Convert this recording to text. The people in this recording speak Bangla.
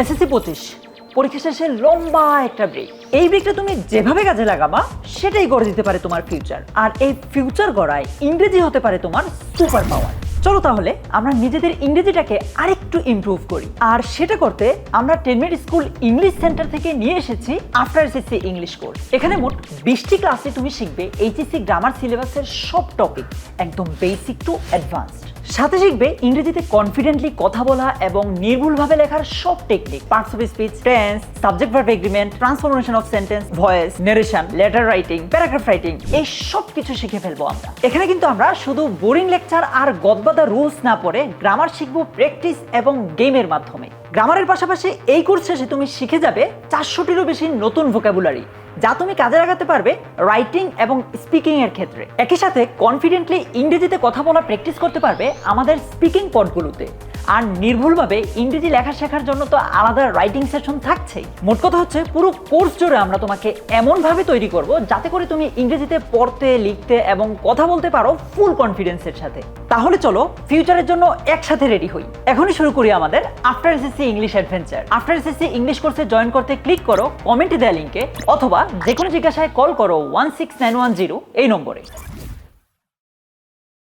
এসএসসি পঁচিশ, পরীক্ষা শেষে লম্বা একটা ব্রেক এই ব্রেকটা তুমি যেভাবে কাজে লাগাবা, সেটাই গড়ে দিতে পারে তোমার ফিউচার আর এই ফিউচার গড়ায় ইংরেজি হতে পারে তোমার সুপার পাওয়ার চলো তাহলে আমরা নিজেদের ইংরেজিটাকে আরেকটু ইমপ্রুভ করি। আর সেটা করতে আমরা টেনমেট স্কুল ইংলিশ সেন্টার থেকে নিয়ে এসেছি আফটার এসএসসি ইংলিশ কোর্স এখানে মোট বিশটি ক্লাসে তুমি শিখবে এইচএসসি গ্রামার সিলেবাসের সব টপিক একদম বেসিক টু অ্যাডভান্সড সাথে শিখবে ইংরেজিতে কনফিডেন্টলি কথা বলা এবং নির্ভুলভাবে লেখার সব technique parts of speech tense subject verb agreement transformation of sentence voice narration letter writing paragraph writing এই সব কিছু শিখে ফেলব আমরা। এখানে কিন্তু আমরা শুধু বোরিং লেকচার আর গদবাদা রুলস না পড়ে গ্রামার শিখব প্র্যাকটিস এবং গেমের মাধ্যমে। গ্রামারের পাশাপাশি এই কোর্স শেষে তুমি শিখে যাবে চারশোটিরও বেশি নতুন ভোকাবুলারি যা তুমি কাজে লাগাতে পারবে রাইটিং এবং স্পিকিং এর ক্ষেত্রে। একই সাথে কনফিডেন্টলি ইংরেজিতে কথা বলা প্র্যাকটিস করতে পারবে আমাদের স্পিকিং পডগুলোতে আর নির্ভুলভাবে ইংরেজি লেখা শেখার জন্য তো আলাদা রাইটিং সেশন থাকছেই। মোট কথা হচ্ছে পুরো কোর্স জুড়ে আমরা তোমাকে এমনভাবে তৈরি করব যাতে করে তুমি ইংরেজিতে পড়তে, লিখতে এবং কথা বলতে পারো ফুল কনফিডেন্সের সাথে। তাহলে চলো ফিউচারের জন্য একসাথে রেডি হই। এখনই শুরু করি আমাদের after SSC English adventure after SSC English কোর্সে জয়েন করতে ক্লিক করো কমেন্টে দেওয়া লিঙ্কে অথবা যে কোনো জিজ্ঞাসায় কল করো one six nine one zero এই নম্বরে।